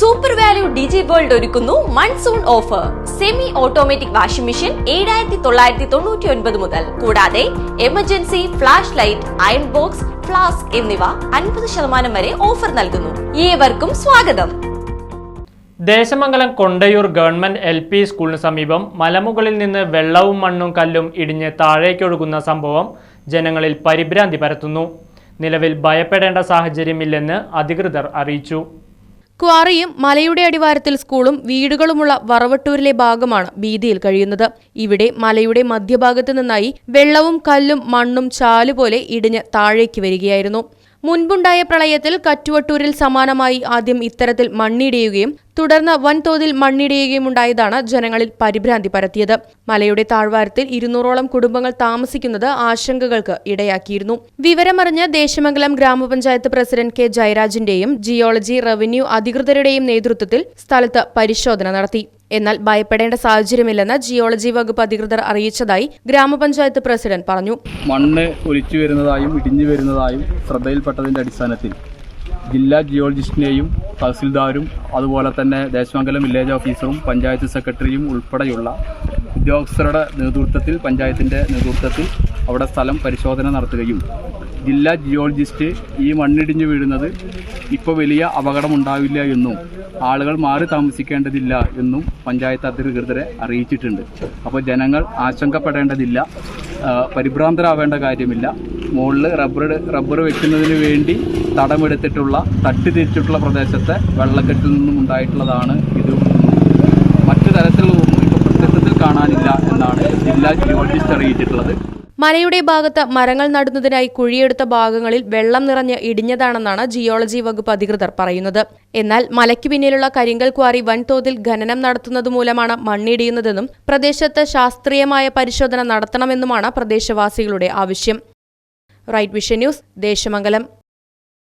Super value digi world ഒരുക്കുന്നു monsoon offer semi automatic washing machine ഏഴായിരത്തി തൊള്ളായിരത്തി തൊണ്ണൂറ്റി ഒൻപത് മുതൽ. കൂടാതെ emergency flash light iron box flask എന്നിവ അൻപത് ശതമാനം വരെ ഓഫർ നൽകുന്നു. ഏവർക്കും സ്വാഗതം. Desamangalam Kondayur government L P സ്കൂളിന് സമീപം മലമുകളിൽ നിന്ന് വെള്ളവും മണ്ണും കല്ലും ഇടിഞ്ഞ് താഴേക്കൊഴുകുന്ന സംഭവം ജനങ്ങളിൽ പരിഭ്രാന്തി പരത്തുന്നു. നിലവിൽ ഭയപ്പെടേണ്ട സാഹചര്യമില്ലെന്ന് അധികൃതർ അറിയിച്ചു. ക്വാറിയും മലയുടെ അടിവാരത്തിൽ സ്കൂളും വീടുകളുമുള്ള വറവട്ടൂരിലെ ഭാഗമാണ് ഭീതിയിൽ കഴിയുന്നത്. ഇവിടെ മലയുടെ മധ്യഭാഗത്തു നിന്നായി വെള്ളവും കല്ലും മണ്ണും ചാലുപോലെ ഇടിഞ്ഞ് താഴേക്ക് വരികയായിരുന്നു. മുൻപുണ്ടായ പ്രളയത്തിൽ കറ്റുവട്ടൂരിൽ സമാനമായി ആദ്യം ഇത്തരത്തിൽ മണ്ണിടിയുകയും തുടർന്ന് വൻതോതിൽ മണ്ണിടിയുകയും ഉണ്ടായതാണ് ജനങ്ങളിൽ പരിഭ്രാന്തി പരത്തിയത്. മലയുടെ താഴ്വാരത്തിൽ ഇരുന്നൂറോളം കുടുംബങ്ങൾ താമസിക്കുന്നത് ആശങ്കകൾക്ക് ഇടയാക്കിയിരുന്നു. വിവരമറിഞ്ഞ് ദേശമംഗലം ഗ്രാമപഞ്ചായത്ത് പ്രസിഡന്റ് കെ ജയരാജിന്റെയും ജിയോളജി റവന്യൂ അധികൃതരുടെയും നേതൃത്വത്തിൽ സ്ഥലത്ത് പരിശോധന നടത്തി. എന്നാൽ ഭയപ്പെടേണ്ട സാഹചര്യമില്ലെന്ന് ജിയോളജി വകുപ്പ് അധികൃതർ അറിയിച്ചതായി ഗ്രാമപഞ്ചായത്ത് പ്രസിഡന്റ് പറഞ്ഞു. മണ്ണ് ഒലിച്ചു വരുന്നതായും ഇടിഞ്ഞു വരുന്നതായും ശ്രദ്ധയിൽപ്പെട്ടതിന്റെ അടിസ്ഥാനത്തിൽ ജില്ലാ ജിയോളജിസ്റ്റിനെയും തഹസിൽദാരും അതുപോലെ തന്നെ ദേശമംഗലം വില്ലേജ് ഓഫീസറും പഞ്ചായത്ത് സെക്രട്ടറിയും ഉൾപ്പെടെയുള്ള ഉദ്യോഗസ്ഥരുടെ നേതൃത്വത്തിൽ പഞ്ചായത്തിന്റെ നേതൃത്വത്തിൽ അവിടെ സ്ഥലം പരിശോധന നടത്തുകയും ജില്ലാ ജിയോളജിസ്റ്റ് ഈ മണ്ണിടിഞ്ഞു വീഴുന്നത് ഇപ്പോൾ വലിയ അപകടമുണ്ടാവില്ല എന്നും ആളുകൾ മാറി താമസിക്കേണ്ടതില്ല എന്നും പഞ്ചായത്ത് അധികൃതരെ അറിയിച്ചിട്ടുണ്ട്. അപ്പോൾ ജനങ്ങൾ ആശങ്കപ്പെടേണ്ടതില്ല പരിഭ്രാന്തരാവേണ്ട കാര്യമില്ല. മുകളിൽ റബ്ബർ റബ്ബർ വെക്കുന്നതിന് വേണ്ടി തടമെടുത്തിട്ടുള്ള തട്ടി തിരിച്ചിട്ടുള്ള പ്രദേശത്തെ വെള്ളക്കെട്ടിൽ നിന്നും ഉണ്ടായിട്ടുള്ളതാണ് ഇത്. മറ്റു തരത്തിലുള്ളതൊന്നും ഇപ്പോൾ പ്രത്യക്ഷത്തിൽ കാണാനില്ല എന്നാണ് ജില്ലാ ജിയോളജിസ്റ്റ് അറിയിച്ചിട്ടുള്ളത്. മലയുടെ ഭാഗത്ത് മരങ്ങൾ നടുന്നതിനായി കുഴിയെടുത്ത ഭാഗങ്ങളിൽ വെള്ളം നിറഞ്ഞ് ഇടിഞ്ഞതാണെന്നാണ് ജിയോളജി വകുപ്പ് അധികൃതർ പറയുന്നത്. എന്നാൽ മലയ്ക്ക് പിന്നിലുള്ള കരിങ്കൽ ക്വാറി വൻതോതിൽ ഖനനം നടത്തുന്നതുമൂലമാണ് മണ്ണിടിയുന്നതെന്നും പ്രദേശത്ത് ശാസ്ത്രീയമായ പരിശോധന നടത്തണമെന്നുമാണ് പ്രദേശവാസികളുടെ ആവശ്യം. Right vision news Desamangalam.